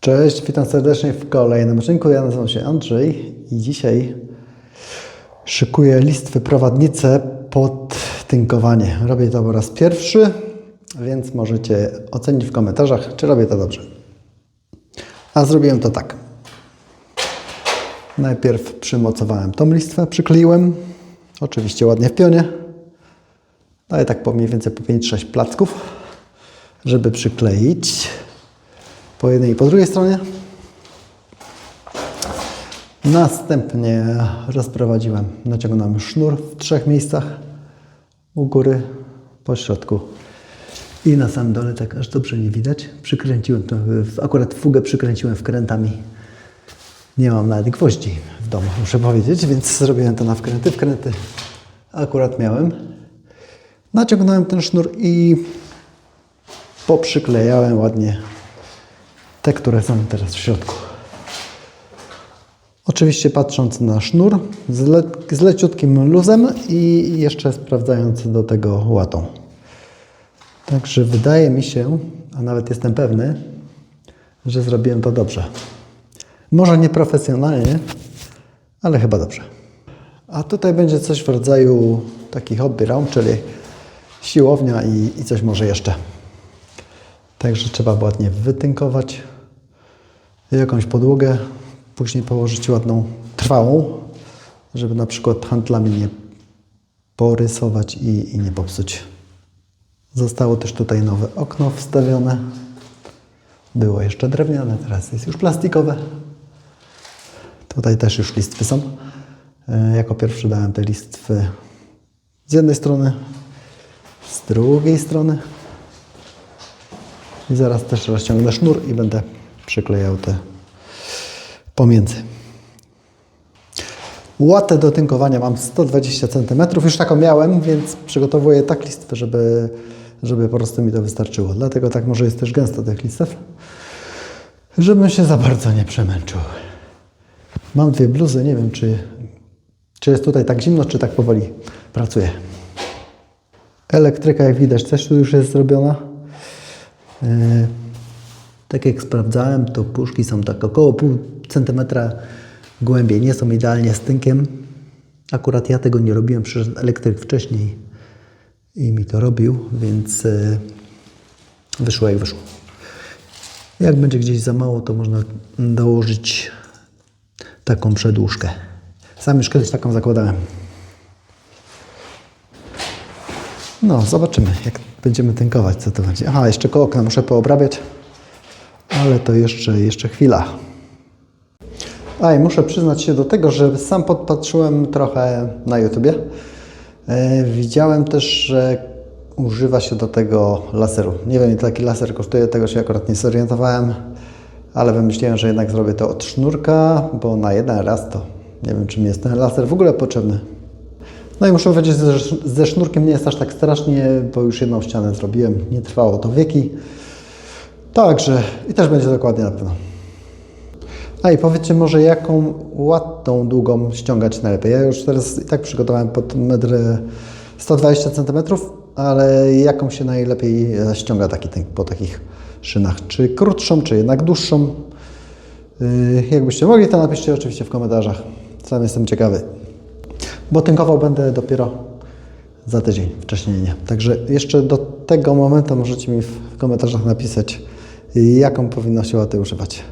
Cześć, witam serdecznie w kolejnym odcinku. Ja nazywam się Andrzej i dzisiaj szykuję listwy prowadnice pod tynkowanie. Robię to po raz pierwszy, więc możecie ocenić w komentarzach, czy robię to dobrze. A zrobiłem to tak. Najpierw przymocowałem tą listwę, przykleiłem, oczywiście ładnie w pionie. Daję tak po mniej więcej po 5-6 placków, żeby przykleić po jednej i po drugiej stronie. Następnie rozprowadziłem, naciągnąłem sznur w trzech miejscach. U góry, po środku i na samym dole, tak aż dobrze nie widać. Przykręciłem to, akurat fugę przykręciłem wkrętami. Nie mam nawet gwoździ w domu, muszę powiedzieć, więc zrobiłem to na wkręty. Wkręty akurat miałem. Naciągnąłem ten sznur i poprzyklejałem ładnie te, które są teraz w środku. Oczywiście patrząc na sznur z, le z leciutkim luzem i jeszcze sprawdzając do tego łatą. Także wydaje mi się, a nawet jestem pewny, że zrobiłem to dobrze. Może nie profesjonalnie, ale chyba dobrze. A tutaj będzie coś w rodzaju taki hobby round, czyli siłownia i, i coś może jeszcze. Także trzeba ładnie wytynkować jakąś podłogę, później położyć ładną, trwałą, żeby na przykład handlami nie porysować i, i nie popsuć. Zostało też tutaj nowe okno wstawione. Było jeszcze drewniane, teraz jest już plastikowe. Tutaj też już listwy są. E, Jako pierwszy dałem te listwy z jednej strony, z drugiej strony. I zaraz też rozciągnę sznur i będę przyklejał te pomiędzy. Łatę do tynkowania mam 120 cm. Już taką miałem, więc przygotowuję tak listwę, żeby, żeby po prostu mi to wystarczyło. Dlatego tak może jest też gęsto tych listew, żebym się za bardzo nie przemęczył. Mam dwie bluzy, nie wiem czy, czy jest tutaj tak zimno, czy tak powoli pracuję. Elektryka, jak widać, też tu już jest zrobiona. Yy, tak jak sprawdzałem, to puszki są tak około pół centymetra głębiej. Nie są idealnie z tynkiem. Akurat ja tego nie robiłem, przyszedł elektryk wcześniej i mi to robił, więc yy, wyszło jak wyszło. Jak będzie gdzieś za mało, to można dołożyć taką przedłużkę. Sam już kiedyś taką zakładałem. No, zobaczymy, jak będziemy tynkować, co to będzie. Aha, jeszcze koło okna muszę poobrabiać, ale to jeszcze, jeszcze chwila. A muszę przyznać się do tego, że sam podpatrzyłem trochę na YouTubie. E, widziałem też, że używa się do tego laseru. Nie wiem, ile taki laser kosztuje, tego się akurat nie zorientowałem, ale wymyśliłem, że jednak zrobię to od sznurka, bo na jeden raz to nie wiem, czy mi jest ten laser w ogóle potrzebny. No i muszę powiedzieć, że ze sznurkiem nie jest aż tak strasznie, bo już jedną ścianę zrobiłem. Nie trwało to wieki. Także i też będzie dokładnie na pewno. A i powiedzcie może, jaką łatą długą ściągać najlepiej. Ja już teraz i tak przygotowałem pod metr 120 cm, ale jaką się najlepiej ściąga taki tynk po takich szynach? Czy krótszą, czy jednak dłuższą? Yy, jakbyście mogli, to napiszcie oczywiście w komentarzach. Sam jestem ciekawy. Bo tynkował będę dopiero za tydzień, wcześniej nie. Także jeszcze do tego momentu możecie mi w komentarzach napisać, jaką powinno się łaty używać.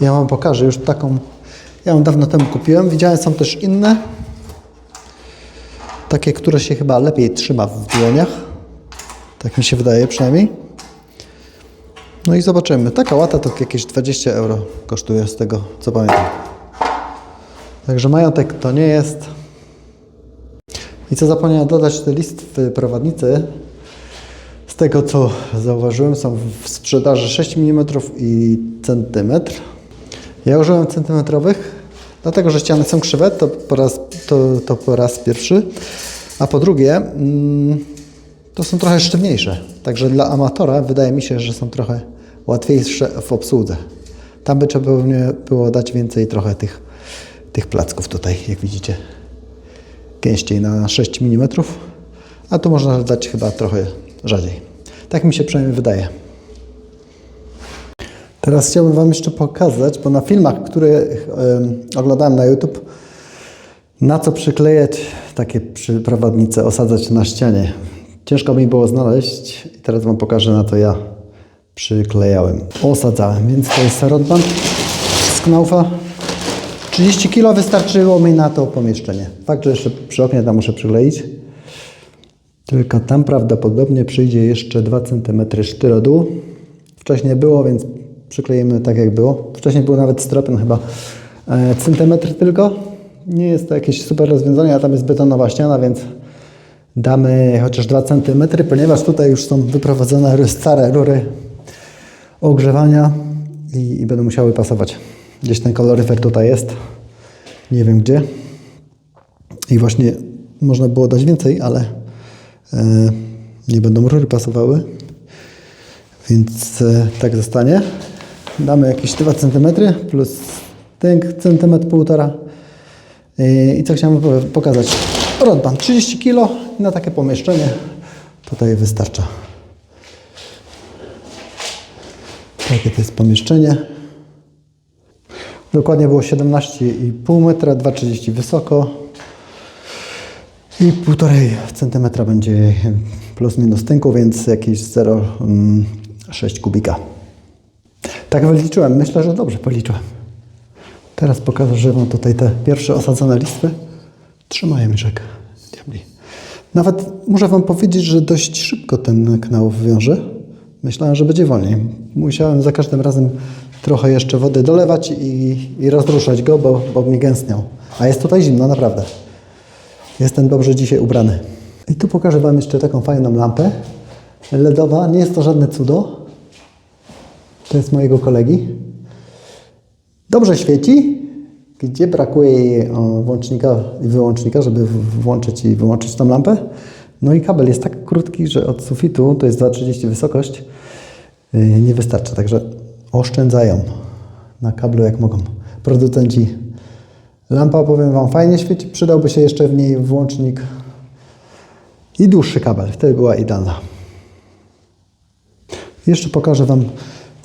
Ja Wam pokażę już taką, ja ją dawno temu kupiłem. Widziałem, są też inne. Takie, które się chyba lepiej trzyma w dłoniach. Tak mi się wydaje przynajmniej. No i zobaczymy. Taka łata to jakieś 20 euro kosztuje z tego, co pamiętam. Także majątek to nie jest. I co zapomniałem dodać, te listwy prowadnicy, z tego co zauważyłem, są w sprzedaży 6 mm i centymetr. Ja użyłem centymetrowych, dlatego że ściany są krzywe, to po raz, to, to po raz pierwszy. A po drugie, mm, to są trochę sztywniejsze. Także dla amatora wydaje mi się, że są trochę łatwiejsze w obsłudze. Tam by trzeba było dać więcej trochę tych tych placków tutaj, jak widzicie, gęściej na 6 mm, a tu można dać chyba trochę rzadziej. Tak mi się przynajmniej wydaje. Teraz chciałbym Wam jeszcze pokazać, bo na filmach, które em, oglądałem na YouTube, na co przyklejać takie przyprowadnice, osadzać na ścianie. Ciężko mi było znaleźć i teraz Wam pokażę, na to ja przyklejałem. Osadzałem, więc to jest rodband z Knaufa. 30 kg wystarczyło mi na to pomieszczenie. Fakt, że jeszcze przy oknie tam muszę przykleić. Tylko tam prawdopodobnie przyjdzie jeszcze 2 cm sztyrodu. Wcześniej było, więc przykleimy tak jak było. Wcześniej był nawet stropion chyba e, centymetr tylko. Nie jest to jakieś super rozwiązanie, a tam jest betonowa ściana, więc damy chociaż 2 cm, ponieważ tutaj już są wyprowadzone stare rury ogrzewania i, i będą musiały pasować. Gdzieś ten kaloryfer tutaj jest. Nie wiem gdzie. I właśnie można było dać więcej, ale nie będą rury pasowały. Więc e, tak zostanie. Damy jakieś 2 cm plus ten centymetr półtora. E, I co chciałem pokazać? Rodban 30 kg na takie pomieszczenie tutaj wystarcza. Takie to jest pomieszczenie. Dokładnie było 17,5 metra, 2,30 wysoko i 1,5 centymetra będzie plus minus tynku, więc jakieś 0,6 kubika. Tak wyliczyłem. Myślę, że dobrze policzyłem. Teraz pokażę, że mam tutaj te pierwsze osadzone listwy. Trzymają myszek. Diabli. Nawet muszę Wam powiedzieć, że dość szybko ten knał wiąże. Myślałem, że będzie wolniej. Musiałem za każdym razem trochę jeszcze wody dolewać i, i rozruszać go, bo, bo mi gęstniał. A jest tutaj zimno, naprawdę. Jestem dobrze dzisiaj ubrany. I tu pokażę Wam jeszcze taką fajną lampę LEDowa. Nie jest to żadne cudo. To jest mojego kolegi. Dobrze świeci, gdzie brakuje jej włącznika i wyłącznika, żeby włączyć i wyłączyć tą lampę. No i kabel jest tak krótki, że od sufitu, to jest 2,30 wysokość, yy, nie wystarcza. Także oszczędzają na kablu jak mogą. Producenci lampa, powiem Wam, fajnie świeci. Przydałby się jeszcze w niej włącznik i dłuższy kabel. Wtedy była idealna. Jeszcze pokażę Wam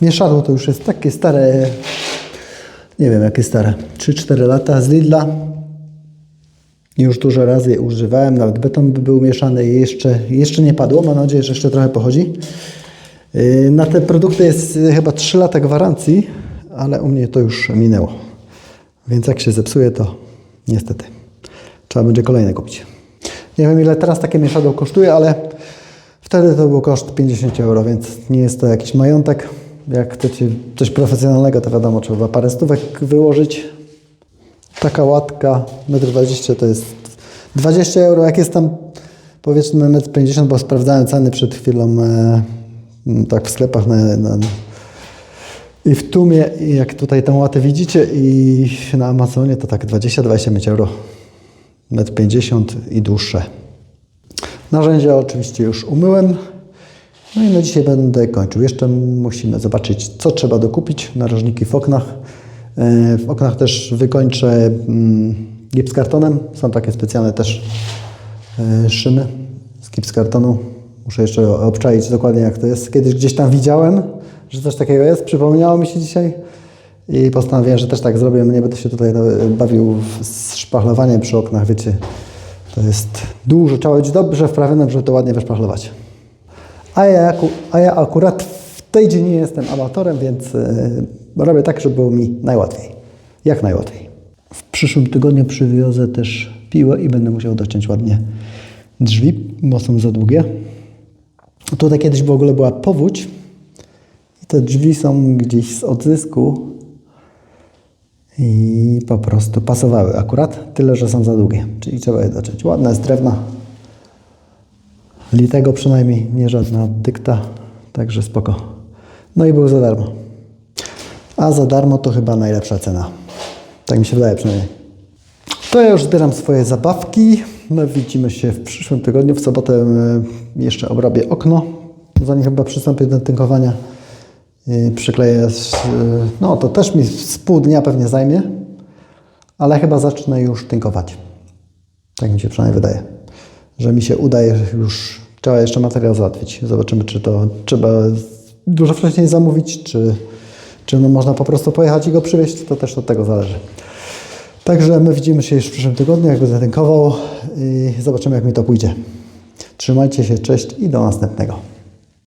mieszadło. To już jest takie stare, nie wiem jakie stare, 3-4 lata z Lidla. Już dużo razy je używałem, nawet beton by był mieszany i jeszcze, jeszcze nie padło. Mam nadzieję, że jeszcze trochę pochodzi. Yy, Na te produkty jest chyba 3 lata gwarancji, ale u mnie to już minęło. Więc jak się zepsuje, to niestety trzeba będzie kolejne kupić. Nie wiem ile teraz takie mieszadło kosztuje, ale wtedy to był koszt 50 euro, więc nie jest to jakiś majątek. Jak chcecie coś profesjonalnego, to wiadomo, trzeba parę stówek wyłożyć. Taka łatka 1,20 m to jest 20 euro. Jak jest tam powiedzmy 1,50 m, bo sprawdzałem ceny przed chwilą e, tak w sklepach na, na, i w Tumie, i jak tutaj tę łatę widzicie i na Amazonie to tak 20-25 euro. 1,50 m i dłuższe. Narzędzia oczywiście już umyłem. No i na dzisiaj będę kończył. Jeszcze musimy zobaczyć, co trzeba dokupić. Narożniki w oknach. E, W oknach też wykończę mm, gipskartonem. Są takie specjalne też e, szyny z gipskartonu. Muszę jeszcze obczaić dokładnie jak to jest. Kiedyś gdzieś tam widziałem, że coś takiego jest. Przypomniało mi się dzisiaj. I postanowiłem, że też tak zrobię. Nie będę się tutaj e, bawił z szpachlowaniem przy oknach, wiecie. To jest dużo. Trzeba być dobrze wprawionym, żeby to ładnie wyszpachlować. A ja, a ja akurat w tej dziedzinie jestem amatorem, więc e, robię tak, żeby było mi najłatwiej. Jak najłatwiej. W przyszłym tygodniu przywiozę też piłę i będę musiał dociąć ładnie drzwi, bo są za długie. Tutaj kiedyś w ogóle była powódź te drzwi są gdzieś z odzysku i po prostu pasowały akurat, tyle że są za długie, czyli trzeba je dociąć. Ładne z drewna, litego przynajmniej, nie żadna dykta, także spoko. No i był za darmo. A za darmo to chyba najlepsza cena. Tak mi się wydaje przynajmniej. To ja już zbieram swoje zabawki. My widzimy się w przyszłym tygodniu. W sobotę e, jeszcze obrobię okno. Zanim chyba przystąpię do tynkowania. E, Przykleję, z- e, no to też mi z pół dnia pewnie zajmie, ale chyba zacznę już tynkować. Tak mi się przynajmniej wydaje, że mi się udaje już, trzeba jeszcze materiał załatwić. Zobaczymy, czy to trzeba dużo wcześniej zamówić, czy, Czy no można po prostu pojechać i go przywieźć, to też od tego zależy. Także my widzimy się już w przyszłym tygodniu, jak będę tankował i zobaczymy, jak mi to pójdzie. Trzymajcie się, cześć i do następnego.